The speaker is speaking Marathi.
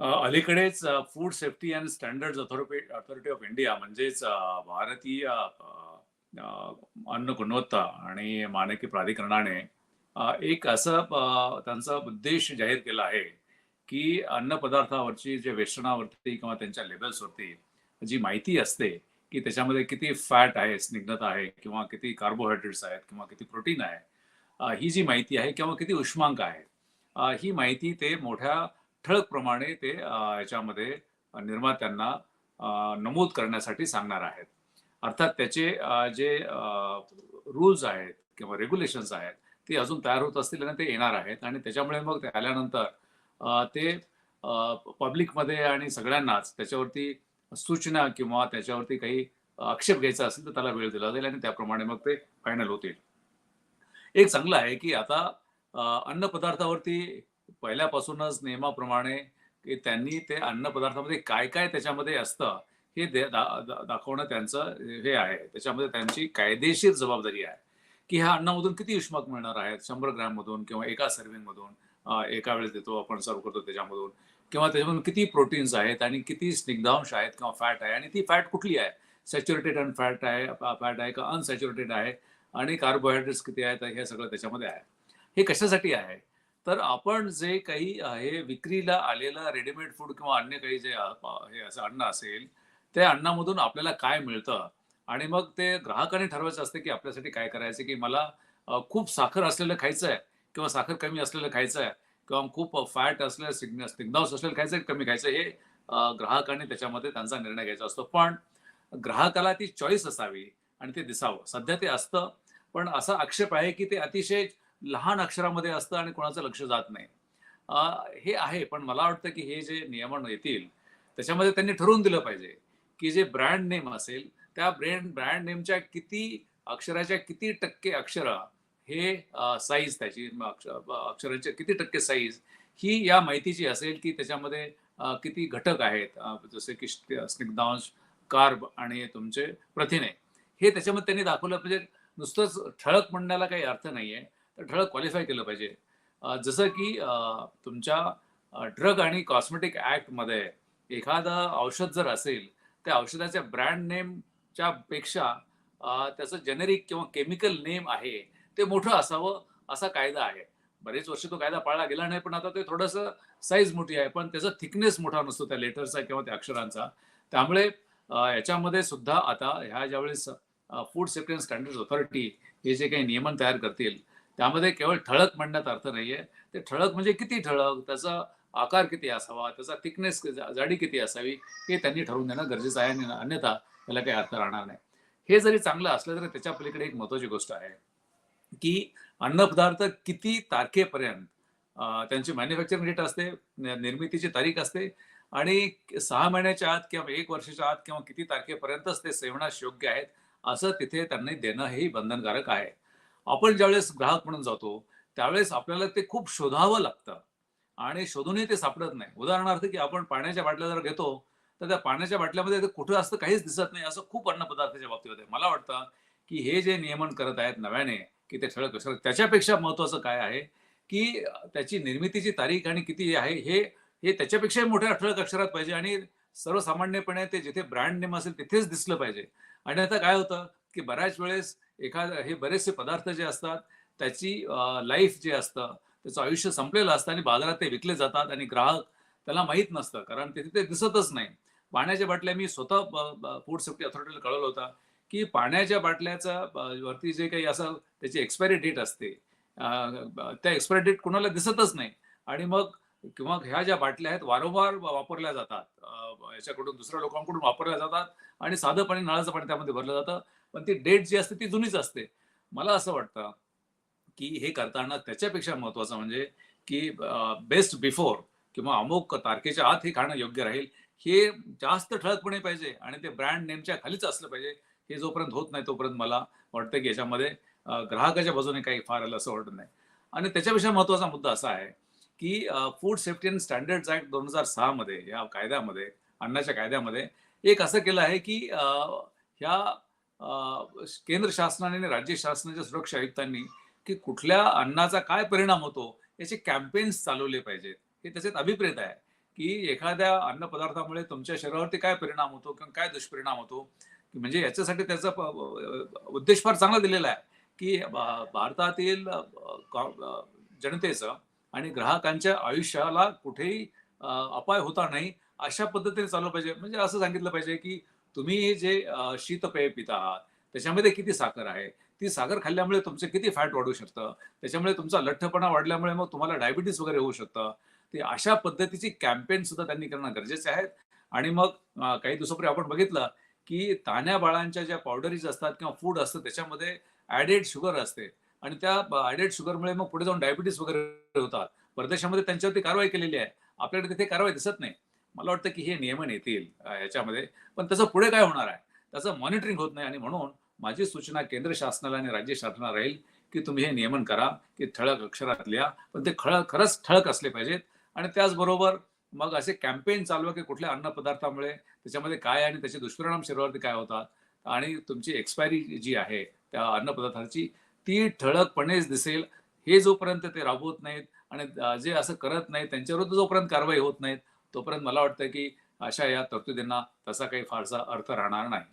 अलीकडेच food safety and standard authority authority of India म्हणजेच भारतीय अन्न गुणवत्ता आणि मानके प्राधिकरणाने एक असं त्यांचा उद्देश जाहीर केला आहे, की अन्नपदार्थावरची जे वेष्टनावरती किंवा त्यांच्या लेबल्सवरती जी माहिती असते, की त्याच्यामध्ये किती फॅट आहे, स्निग्धता आहे किंवा किती कार्बोहायड्रेट्स आहेत किंवा किती प्रोटीन आहे. ही जी माहिती आहे किंवा किती उष्मांक आहे. ही माहिती ते मोठ्या ठळकप्रमाणे ते याच्यामध्ये निर्मात्यांना नमूद करण्यासाठी सांगणार आहेत. अर्थात त्याचे जे रूल्स आहेत किंवा रेग्युलेशन्स आहेत, ते अजून तयार होत असतील आणि ते येणार आहेत आणि त्याच्यामुळे मग ते आल्यानंतर ते पब्लिकमध्ये आणि सगळ्यांनाच त्याच्यावरती सूचना किंवा त्याच्यावरती काही आक्षेप घ्यायचा असेल, तर त्याला वेळ दिला जाईल आणि त्याप्रमाणे मग ते फायनल होतील. एक चांगलं आहे, की आता अन्न पदार्थावरती पहिल्यापासूनच नियमाप्रमाणे, की त्यांनी ते अन्नपदार्थामध्ये काय-काय त्याच्यामध्ये असतं, हे दाखवणं त्यांचं हे आहे. त्याच्यामध्ये त्यांची कायदेशीर जबाबदारी आहे, की ह्या अन्नामधून किती युष्माक मिळणार आहेत. शंभर ग्रॅममधून किंवा एका सर्विंगमधून एका वेळेस देतो आपण सर्व्ह करतो त्याच्यामधून किंवा त्याच्यामधून किती प्रोटीन्स आहेत आणि किती स्निग्धांश आहेत किंवा फॅट आहे आणि ती फॅट कुठली आहे. सॅच्युरेटेड अँड फॅट आहे फॅट आहे का अनसॅच्युरेटेड आहे आणि कार्बोहायड्रेट्स किती आहेत, हे सगळं त्याच्यामध्ये आहे. हे कशासाठी आहे? तर आपण जे काही आहे विक्रीला आलेलं रेडीमेड फूड किंवा अन्य काही जे हे असं अन्न असेल, त्या अन्नामधून आपल्याला काय मिळतं आणि मग ते ग्राहकाने ठरवायचं असतं, की आपल्यासाठी काय करायचं, की मला खूप साखर असलेलं खायचं आहे किंवा साखर कमी असलेलं खायचं आहे किंवा खूप फॅट असलेलं सिग्न स्निग्धावस असलेलं खायचं आहे, कमी खायचं हे ग्राहकाने त्याच्यामध्ये त्यांचा निर्णय घ्यायचा असतो. पण ग्राहकाला ती चॉईस असावी आणि ते दिसावं. सध्या ते असतं, पण असा आक्षेप आहे, की ते अतिशय लहान अक्षरामध्ये असतं आणि कोणाचं लक्ष जात नाही. हे आहे, पण मला वाटतं, की हे जे नियमन येतील, त्याच्यामध्ये त्यांनी ठरवून दिलं पाहिजे, की जे ब्रँड नेम असेल, त्या ब्रँड ब्रँड नेमच्या किती अक्षराच्या किती टक्के अक्षर हे साईज त्याची अक्षराच्या किती टक्के साईज ही या माहितीची असेल, की त्याच्यामध्ये किती घटक आहेत. जसे की स्निग्धांश, कार्ब आणि तुमचे प्रथिने. हे त्याच्यामध्ये त्यांनी दाखवलं म्हणजे नुसतंच ठळक म्हणण्याला काही अर्थ नाहीये. आहे ठळक क्वालिफाय केलं पाहिजे. जसं की तुमच्या ड्रग आणि कॉस्मेटिक ॲक्टमध्ये एखादं औषध जर असेल, त्या औषधाच्या ब्रँड नेमच्या पेक्षा त्याचं जेनेरिक किंवा केमिकल नेम आहे, ते मोठं असावं, असा कायदा आहे. बरेच वर्ष तो कायदा पाळला गेला नाही, पण आता ते थोडंसं साईज मोठी आहे, पण त्याचा थिकनेस मोठा नसतो त्या लेटरचा किंवा त्या अक्षरांचा. त्यामुळे याच्यामध्ये सुद्धा आता ह्या ज्यावेळेस food safety and standard authority हे जे काही नियमन तयार करतील, त्यामध्ये केवळ ठळक म्हणण्यात अर्थ नाहीये. ते ठळक म्हणजे किती ठळक, त्याचा आकार किती असावा, त्याचा थिकनेस जाडी किती असावी, हे त्यांनी ठरवून देणं गरजेचं आहे आणि अन्यथा त्याला काही अर्थ राहणार नाही. हे जरी चांगलं असलं, तरी त्याच्या पलीकडे एक महत्त्वाची गोष्ट आहे, की अन्नपदार्थ किती तारखेपर्यंत त्यांची मॅन्युफॅक्चरिंग डेट असते, निर्मितीची तारीख असते आणि सहा महिन्याच्या आत किंवा एक वर्षाच्या आत किंवा किती तारखेपर्यंतच ते सेवनास योग्य आहेत, असं तिथे त्यांनी देणं हे बंधनकारक आहे. आपण ज्यावेळेस ग्राहक म्हणून जातो, त्यावेळेस आपल्याला ते खूप शोधावं लागतं आणि शोधूनही ते सापडत नाही. उदाहरणार्थ, की आपण पाण्याच्या बाटल्या जर घेतो, तर त्या पाण्याच्या बाटल्यामध्ये ते कुठं असतं काहीच दिसत नाही. असं खूप अन्नपदार्थाच्या बाबतीत होतंय. मला वाटतं, की हे जे नियमन करत आहेत नव्याने, की ते ठळक अक्षरात त्याच्यापेक्षा महत्वाचं काय आहे, की त्याची निर्मितीची तारीख आणि किती आहे हे हे त्याच्यापेक्षाही मोठ्या ठळक अक्षरात पाहिजे आणि सर्वसामान्यपणे ते जिथे ब्रँड नेम असेल तिथेच दिसलं पाहिजे. आणि आता काय होतं, की बऱ्याच वेळेस एखादं हे बरेचसे पदार्थ जे असतात, त्याची लाईफ जे असतं, त्याचं आयुष्य संपलेलं असतं आणि बाजारात ते विकले जातात आणि ग्राहक त्याला माहीत नसतं. कारण तिथे ते दिसतच नाही. पाण्याच्या बाटल्या मी स्वतः फूड सेफ्टी अथॉरिटीला कळवलं होता की पाण्याच्या बाटल्याचा वरती जे काही असं त्याची एक्सपायरी डेट असते, त्या एक्सपायरी डेट कुणाला दिसतच नाही आणि मग किंवा ह्या ज्या बाटल्या आहेत वारंवार वापरल्या जातात. याच्याकडून दुसऱ्या लोकांकडून वापरल्या जातात आणि साधं पाणी, नळाचं पाणी त्यामध्ये भरलं जातं. पण ती डेट जी असते ती जुनीच असते. मला असं वाटतं, की हे करताना त्याच्यापेक्षा महत्वाचं म्हणजे, की बेस्ट बिफोर किंवा अमुक तारखेच्या आत हे खाणं योग्य राहील. हे जास्त ठळकपणे पाहिजे आणि ते ब्रँड नेमच्या खालीच असलं पाहिजे. हे जोपर्यंत होत नाही, तोपर्यंत मला वाटतं, की याच्यामध्ये ग्राहकाच्या बाजूने काही फार आलं असं वाटत नाही. आणि त्याच्यापेक्षा महत्त्वाचा मुद्दा असा आहे, की food safety and standards act 2006 मध्ये या कायद्यामध्ये, अन्नाच्या कायद्यामध्ये एक असं केलं आहे, की ह्या केंद्र शासनाने आणि राज्य शासनाच्या सुरक्षा आयुक्तांनी, की कुठल्या अन्नाचा काय परिणाम होतो, याचे कॅम्पेन्स चालवले पाहिजेत. हे त्याच्यात अभिप्रेत आहे, की एखाद्या अन्नपदार्थामुळे तुमच्या शरीरावरती काय परिणाम होतो किंवा काय दुष्परिणाम होतो म्हणजे याच्यासाठी त्याचा उद्देश फार चांगला दिलेला आहे की भारतातील जनतेचं आणि ग्राहकांच्या आयुष्याला कुठेही अपाय होता नाही अशा पद्धतीने चाललं पाहिजे म्हणजे असं सांगितलं पाहिजे की तुम्ही जे शीतपेय पिता आहात त्याच्यामध्ये किती साखर आहे? ती साखर खाल्ल्यामुळे तुमचे किती फॅट वाढू शकतं? त्याच्यामुळे तुमचा लठ्ठपणा वाढल्यामुळे मग तुम्हाला डायबिटीस वगैरे होऊ शकतं. ते अशा पद्धतीची कॅम्पेन सुद्धा त्यांनी करणं गरजेचे आहेत. आणि मग काही दिवसापूर्वी आपण बघितलं की तान्या बाळांच्या ज्या पावडरीज असतात किंवा फूड असतं त्याच्यामध्ये ॲडेड शुगर असते. आणि त्या ॲडेड शुगरमुळे मग पुढे जाऊन डायबिटीस वगैरे होतात. परदेशामध्ये त्यांच्यावरती कारवाई केलेली आहे. आपल्याकडे तिथे कारवाई दिसत नाही. मला वाटतं की हे नियमन येतील याच्यामध्ये पण त्याचं पुढे काय होणार आहे? त्याचं मॉनिटरिंग होत नाही आणि म्हणून माझी सूचना केंद्र शासनाला आणि राज्य शासनाला राहील की तुम्ही हे नियमन करा की ठळक अक्षरात लिहा. पण ते खळ खरंच ठळक असले पाहिजेत. आणि त्याचबरोबर मग असे कॅम्पेन चालवा की कुठल्या अन्नपदार्थामुळे त्याच्यामध्ये काय आणि त्याचे दुष्परिणाम शरीरावरती काय होतात? आणि तुमची एक्सपायरी जी आहे त्या अन्नपदार्थाची ती ठळकपणेच दिसेल. हे जोपर्यंत ते राबवत नाहीत आणि जे असं करत नाहीत त्यांच्याविरुद्ध जोपर्यंत कारवाई होत नाहीत तोपर्यंत मला वाटतं की अशा या तरतुदींना तसा काही फारसा अर्थ राहणार नाही.